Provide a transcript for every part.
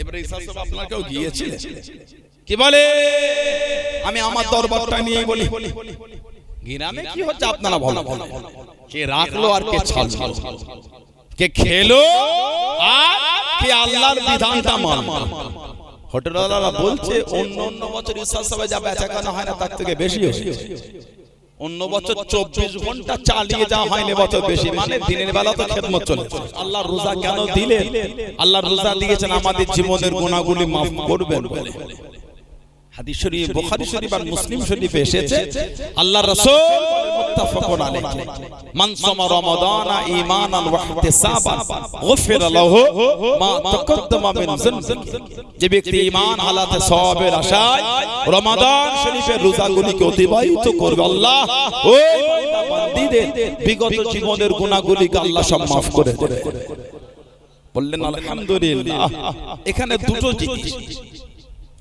এবারে সাহেব আপনার গিয়েছিলেন। কি বলে? আমি আমার দরবারটা নিয়ে বলি। গ্রামে কি হচ্ছে আপনারা ভালো কে রাখল আর কে ছাড়লো? কে খেলো আর কে আল্লাহর বিধানটা মানলো? হোটেলওয়ালারা বলছে অন্য অন্য বছর ঈশ্বর সবাই যা বেচা কেনা হয় না তার থেকে বেশি হয়েছে। অন্য বছর চব্বিশ ঘণ্টা চালিয়ে যাওয়া হয়নি বছর বেশি। মানে দিনের বেলা তো খেদমত চলে আল্লাহ রোজা কেন দিলেন? আল্লাহ রোজা দিয়েছেন আমাদের জীবনের গুণাগুলি মাফ করবেন বলে। হাদিস শরীফ বোখারি শরীফ আর মুসলিম শরীফে এসেছে আল্লাহ রাসূল যে ব্যক্তি ঈমান হালাতে সওয়াবের আশায় রমাদান শরীফের রোজাগুলিকে অতিবাহিত করবে আল্লাহ ওই বিগত জীবনের গুনাহগুলিকে আল্লাহ সব মাফ করে দেবে। বললেন, আলহামদুলিল্লাহ। এখানে দুটো জিনিস।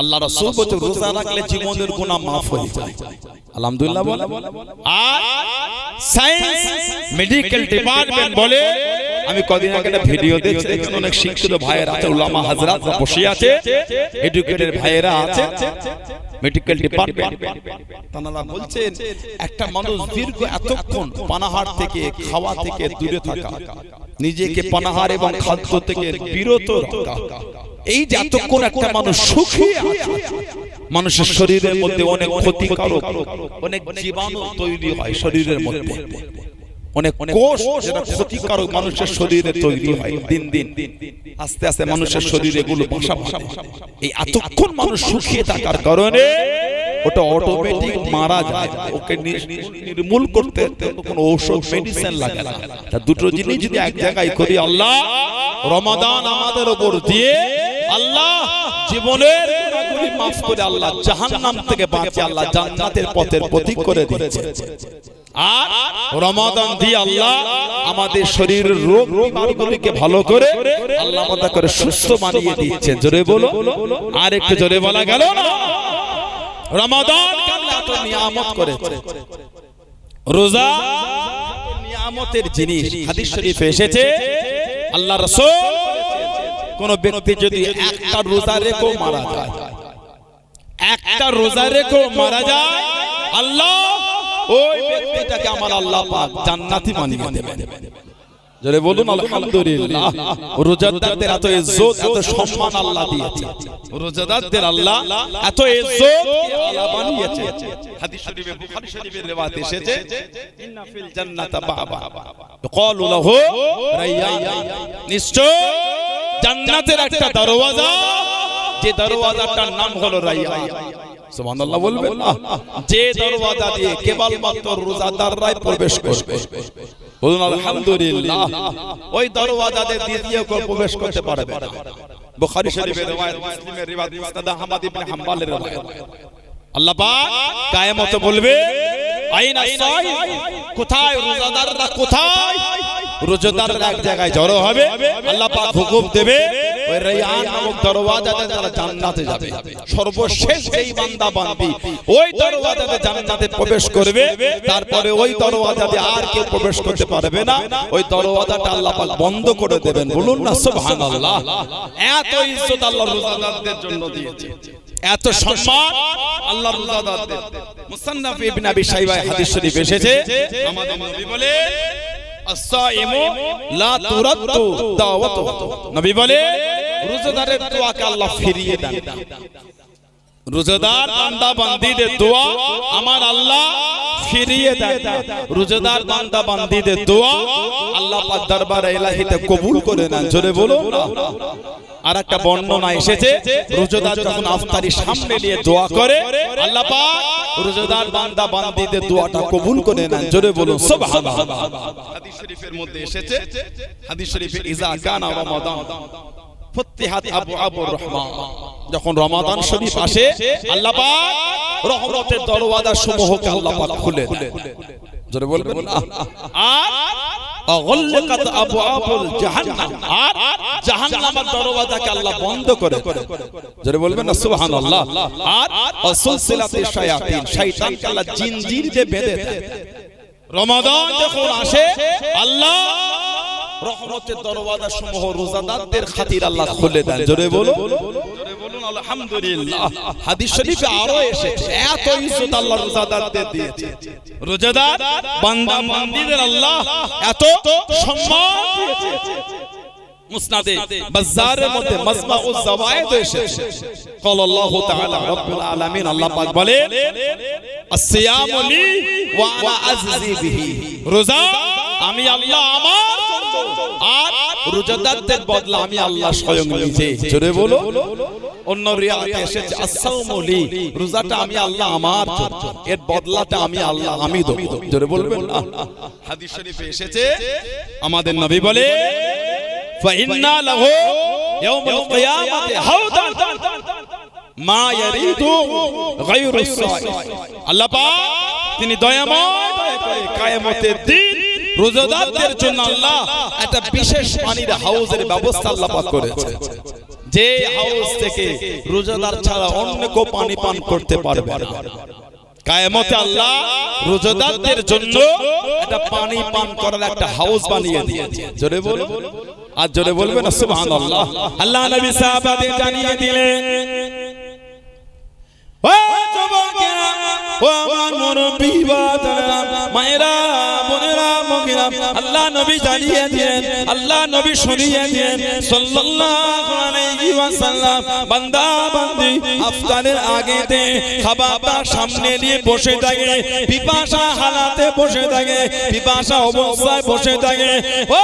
আল্লাহ রাসূল বলতে রোজা রাখলে জীবনের গুনাহ maaf হয়ে যায়। আলহামদুলিল্লাহ বলে। আর সায়েন্স মেডিকেল ডিপার্টমেন্ট বলে। আমি কদিন আগে একটা ভিডিও দেখছি অনেক শিক্ষিত ভাইয়েরা আছে উলামা হাজরাত বসে আছে। এডুকেটেড ভাইয়েরা আছে। মেডিকেল ডিপার্টমেন্ট বলছেন একটা মানুষ দীর্ঘ এতক্ষণ পানাহার থেকে খাওয়া থেকে দূরে থাকা। নিজেকে পানাহার এবং খাদ্য থেকে বিরত রাখা। এই যে এতক্ষণ একটা মানুষ সুখী মানুষের শরীরের মধ্যে অনেক ক্ষতিকারক অনেক জীবাণু তৈরি হয় শরীরের মধ্যে। অনেক কোষ যেটা ক্ষতিকারক মানুষের শরীরে তৈরি হয় দিন দিন। আস্তে আস্তে মানুষের শরীরে এগুলো বাসা এই এতক্ষণ মানুষ সুখিয়ে থাকার কারণে ওটা অটোমেটিক মারা যায়। ওকে নির্মূল করতে কোনো ঔষধ মেডিসিন লাগে না। তা দুটো জিনিস যদি এক জায়গায় করি আল্লাহ রমাদান আমাদের উপর দিয়ে আল্লাহ জীবনের মাফ করে আল্লাহ জাহান্নাম থেকে বাঁচে আল্লাহ জান্নাতের পথের প্রতীক করে দিয়েছে। আর রমাদান দিয়ে আল্লাহ আমাদের শরীর রোগ বিমারগুলিকে ভালো করে আল্লাহ করে সুস্থ বানিয়ে দিচ্ছেন জোরে বলো। আর একটু জোরে বলা গেল না? রমাদান আল্লাহ এত নিয়ামত করেছে। রোজা নিয়ামতের জিনিস, হাদিস শরীফে এসেছে। আল্লাহ রাসূল কোন ব্যক্তি যদি একটা রোজা রেখো মারা যায়, একটা রোজা রেখো মারা যায়, আল্লাহ ওই ব্যক্তিটাকে আমার আল্লাহ পাক জান্নাতি বানিয়ে দেবেন। জোরে বলুন আলহামদুলিল্লাহ। রোজাদারদের এত ইজ্জত এত সম্মান আল্লাহ দিয়েছে। রোজাদারদের আল্লাহ এত ইজ্জত আল্লাহ বানিয়েছে। হাদিস শরীফে বুখারী শরীফের রিওয়ায়াত এসেছে ইন্না ফিল জান্নাতা বাবা। ক্বালু লাহু রাইয়ান নিশ্চয় জান্নাতের একটা দরওয়াজা। যে দরওয়াজাটার নাম হলো রাইয়ান সুবহানাল্লাহ বলবেন না? যে দরওয়াজা দিয়ে কেবলমাত্র রোজাদাররাই প্রবেশ করবে। বলুন আলহামদুলিল্লাহ। ওই দরওয়াজা দিয়ে দ্বিতীয় কেউ প্রবেশ করতে পারবে। না বুখারী শরীফের riwayat মুসলিমের রিওয়ায়াত মুসনাদ আহমদ ইবনে হাম্বলের riwayat আল্লাহ পাক কায়েমত বলবে আইনা সাই কোথায়? রোজাদাররা কোথায়? রোজাদাররা এক জায়গায় জড়ো হবে আল্লাহ পাক হুকুম দেবে ওই রায়ান নামক দরওয়াজাতে তারা জান্নাতে যাবে। সর্বশেষ যেই বান্দা বান্দি ওই দরওয়াজাতে জান্নাতে প্রবেশ করবে তারপরে ওই দরওয়াজাতে আর কেউ প্রবেশ করতে পারবে না। ওই দরওয়াজাটা আল্লাহ পাক বন্ধ করে দেবেন। বলুন না সুবহানাল্লাহ। এত ইজ্জত আল্লাহ রোজাদারদের জন্য দিয়েছে। এত সম্মান আল্লাহ রোজাদারদের। মুসান্নাফ ইবনে আবি শাইবা হাদিস শরীফ এসেছে। আমাদের নবী বলে নবী বলে রোজাদারের দোয়াকে আল্লাহ ফিরিয়ে দেন। রোজাদার বান্দা বান্দীদের দোয়া আমার আল্লাহ ফিরিয়ে দেন। রোজাদার বান্দা বান্দীদের দোয়া আল্লাহ পাক দরবারে ইলাহিতে কবুল করে নেন। জোরে বলুন আর একটা বর্ণনা এসেছে। রোজাদার যখন আফতারি সামনে নিয়ে দোয়া করে আল্লাহ পাক রোজাদার বান্দা বান্দীদের দোয়াটা কবুল করে নেন। জোরে বলুন সুবহানাল্লাহ। হাদিস শরীফের মধ্যে এসেছে। হাদিস শরীফে ইজা কানা রমাদান ফুতিহাত আবু আবুর রহমান। যখন রমাদান শরীফ আসে আল্লাহ পাক রহমতের দরওয়াজা সমূহকে আল্লাহ পাক খুলে দেন। জোরে বলবেন আর অগল্লাকাত আবওয়াবুল জাহান্নাম। আর জাহান্নামের দরওয়াজাকে আল্লাহ বন্ধ করে জোরে বলবেন না সুবহানাল্লাহ। আর অসলসিলাতে শায়াতিন। শয়তানকে আল্লাহ জিনজির যে বেঁধে দেয় রমাদান যখন আসে আল্লাহ রহমতের দরওয়াজা সমূহ রোজাদারদের খাতির আল্লাহ খুলে দেন। জোরে বলো বলুন আলহামদুলিল্লাহ হাদিস শরীফে আরো এসেছে এত ইজ্জত আল্লাহ রোজাদারদের দিয়েছে রোজাদার বান্দা বান্দীদের আল্লাহ এত সম্মান দিয়েছে মুসনাদে বাজারের মধ্যে মাজমাউজ জাওয়ায়েদ এসেছে قال الله تعالى رب العالمين আল্লাহ পাক বলে আসিয়ামু লি ওয়া আনা আজজি বিহি রোজা আমি আল্লাহ আমার জন্য আর রোজাদারদের বদলা আমি আল্লাহ স্বয়ং নিজে জোরে বলো অন্য রিয়াতে এসেছে, আসসালামু আসাউমলি রোজাটা আমি আল্লাহ আমার জন্য, এর বদলাটা আমি আল্লাহ আমি দেব। জোরে বলবেন না? হাদিস শরীফে এসেছে, আমাদের নবী বলে, ফাইন্না লাহু ইয়াউমুল কিয়ামাতি হাউদান মা ইয়ারিদু গায়রুস সাই আল্লাহ পাক, তিনি দয়াময় করে কায়ামতের দিন রোজাদারদের জন্য আল্লাহ একটা বিশেষ পানির হাউজের ব্যবস্থা আল্লাহ পাক করেছে যে হাউস থেকে রোজাদার ছাড়া অন্য কেউ পানি পান করতে পারবে না। কায়ামতে আল্লাহ রোজাদারদের জন্য একটা পানি পান করার একটা হাউস বানিয়ে দিয়েছে। জোরে বলো আর জোরে বলবেন সুবহানাল্লাহ। আল্লাহ নবী সাহাবাদের জানিয়ে দিলেন ও যুবকেরা ও আমার মুরব্বি বাবারা মায়েরা আল্লাহ নবী জানিয়ে আল্লাহ নবী শুনিয়ে সাল্লাল্লাহু আলাইহি ওয়াসাল্লাম বান্দা বান্দি আগেতে সামনে নিয়ে বসে থাকে, পিপাসা হালাতে বসে থাকে, পিপাসা অবস্থায় বসে থাকে। ও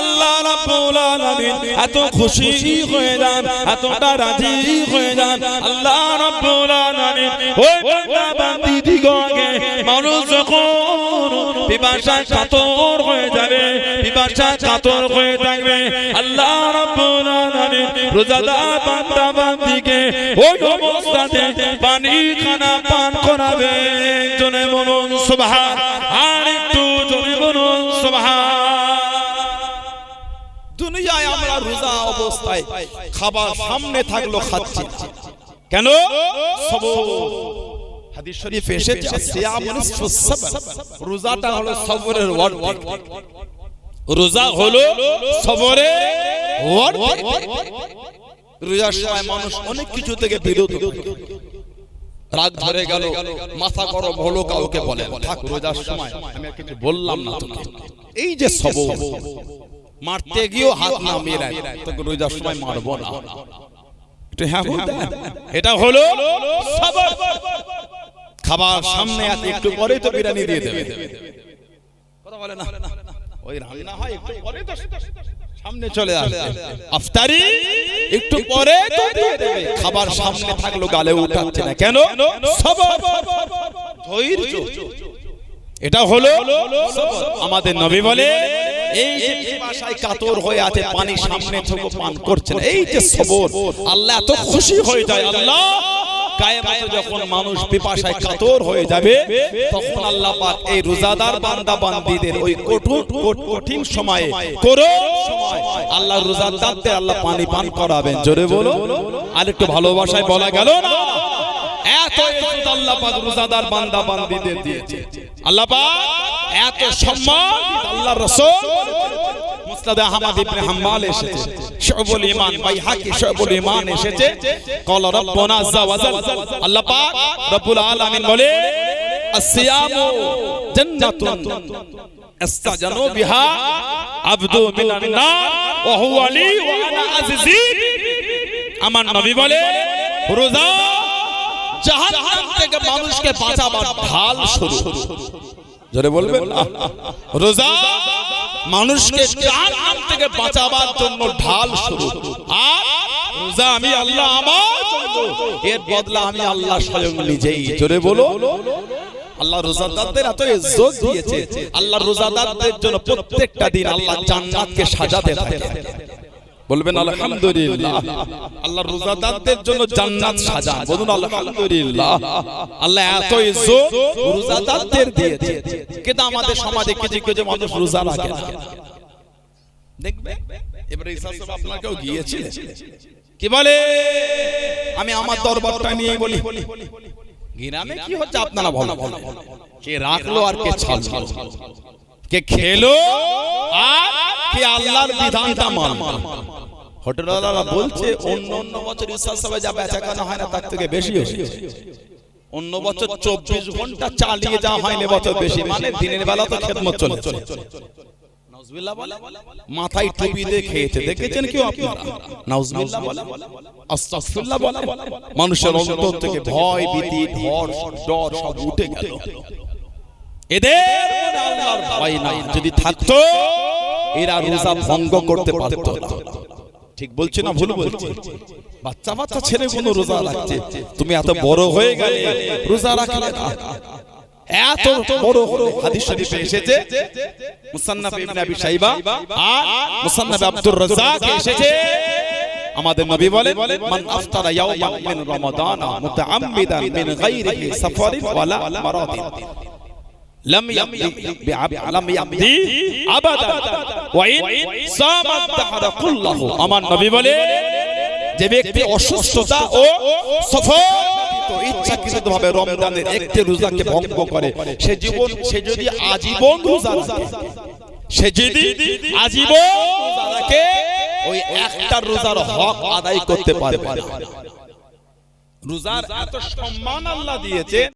আল্লাহ রাব্বুল আলামিন এত খুশি হয়ে যান, এতটা রাজি হয়ে যান, আল্লাহ রাব্বুল আলামিন। ওই বান্দা বান্দি দিগকে মানুষ যখন পিপাসায় কাতর হয়ে যাবে পিপাসায় কাতর হয়ে থাকবে। আল্লাহ রাব্বুল আলামিন রোজাদার বান্দা বান্দিকে ওই অবস্থাতে পানি খানা পান করাবে। জনে বলুন, সুবহান। আর একটু জনে বলুন, সুবহান। দুনিয়ায় আমরা রোজা অবস্থায় খাবার সামনে থাকল খাচ্ছি কেন? সবর। হাদিস শরীফ এসেছে সিয়ামুন রোজাটা হলো সবরের ওয়ার্ড রোজা হলো সবরের ওয়ার্ড রোজার সময় মানুষ অনেক কিছু থেকে বিরত। রাগ ধরে গেল মাথা গরম হলো কাউকে বলে থাক রোজার সময় আমি কিছু বললাম না তোকে এই যে সবর মারতে গিয়েও হাত না মেরায় তোকে রোজার সময় মারবো না। হ্যাঁ হয়। এটা হলো সবর। খাবার সামনে আছে একটু পরেই তো বিরিয়ানি দিয়ে দেবে। কথা বলে না। ওই রান্না হয় একটু পরে তো সামনে চলে আসবে। আফতারি একটু পরে তো দিয়ে দেবে। খাবার সামনে থাকল গালে উঠাচ্ছে না। কেন? সবর। ধৈর্য। এটা হলো আমাদের নবী বলে এই যে পিপাসায় কাতর হয়ে আছে পানি সামনে থেকে পান করছেন এই যে সবর। আল্লাহ এত খুশি হয়ে যায় আল্লাহ। কায়ামতে যখন মানুষ পিপাসায় কাতর হয়ে যাবে তখন আল্লাহ পাক এই রোজাদার বান্দা বান্দীদের ওই কঠোর কঠিন সময়ে করুণ সময় আল্লাহ রোজাদারদের আল্লাহ পানি পান করাবেন জোরে বলো আর একটু ভালোবাসায় বলা গেল না? এত ইজ্জত আল্লাহ পাক রোজাদার বান্দা বান্দীদের দিয়েছে আল্লাহ পাক এত সম্মান আল্লাহর রাসূল। মুসনাদ আহমদ ইবনে হাম্মাল এসেছে। শুবুল ঈমান বাইহাকি শুবুল ঈমান এসেছে। ক্বালা রাব্বুনা আযজা ওয়া জাল। আল্লাহ পাক রব্বুল আলামিন বলে আসিয়ামু জান্নাতুন ইস্তাজানু বিহা আবদু মিনান নার ওয়া হুয়া লি ওয়া আনা আজিজি। আমার নবী বলে রোজা জাহান্নাম থেকে মানুষকে বাঁচাবার ঢাল শুরু। জোরে বলবেন রোজা মানুষকে জাহান্নাম থেকে বাঁচাবার জন্য ঢাল শুরু আর রোজা আমি আল্লাহ আমার এর বদলা আমি আল্লাহ স্বয়ং নিজেই। জোরে বলো। আল্লাহ রোজাদারদের এত ইজ্জত দিয়েছে। আল্লাহ রোজাদারদের জন্য প্রত্যেকটা দিন আল্লাহ জান্নাতকে সাজাতে থাকে। বলবেন আলহামদুলিল্লাহ। আল্লাহ রোজাদারদের জন্য জান্নাত সাজান বলুন আলহামদুলিল্লাহ। আল্লাহ এত ইজ্জত রোজাদারদের দিয়েছে। কিন্তু আমাদের সমাজে কিছু কিছু মানুষ রোজা রাখে না। দেখবে? এবারে আপনাকেও কি বলে? আমি আমার দরবারটা নিয়ে বলি। গ্রামে কি হচ্ছে আপনারা ভালো কে রাখল আর কে ছাড়লো? কে খেলো আর কে আল্লাহর বিধানটা মান হোটেলওয়ালারা বলছে অন্য অন্য বছর ঈশ্বর সবাই যা বেচা কেনা হয় না তার থেকে বেশি অন্য বছর চব্বিশ ঘণ্টা চালিয়ে যাওয়া হয়নি বছর বেশি। মানে দিনের বেলা তো খেদমত চলে বলে? মাথায় টুপি দিয়ে খেয়েছে। দেখেছেন কেউ আপনারা? নাউজুবিল্লাহ বলে? মানুষের অন্তর থেকে ভয় ভীতি ধর ডর সব উঠে গেল। এদের আল্লাহর ভয় নাই। যদি থাকতো এরা রোজা ভঙ্গ করতে পারতো না। ঠিক বলছি না ভুল বলছি বাচ্চা বাচ্চা ছেলে কোনো রোজা রাখছে? তুমি এত বড় হয়ে গেলে রোজা রাখলে না এত বড় হাদিস শরীফে এসেছে মুসান্নাফ ইবনে আবি শাইবা আর মুসান্নাফ আব্দুর রাজ্জাক এসেছে। আমাদের নবী বলেন মান আফতারা ইয়াওমান মিন রমাদান মুতাআম্মিদান মিন গায়রি সাফারিন ওয়ালা মারাদিন। لم يمضي بعبد لم يمضي ابدا وان صام الدهر كله আমার নবী বলে যে ব্যক্তি অসুস্থতা ও সফর ইচ্ছাকৃত ভাবে রমজানের একটি রোজাকে ভঙ্গ করে সে জীবন সে যদি আজীবন রোজা রাখে সে যদি আজীবন রোজা রাখে ওই একটা রোজার হক আদায় করতে পারবে না রোজার এত সম্মান আল্লাহ দিয়েছে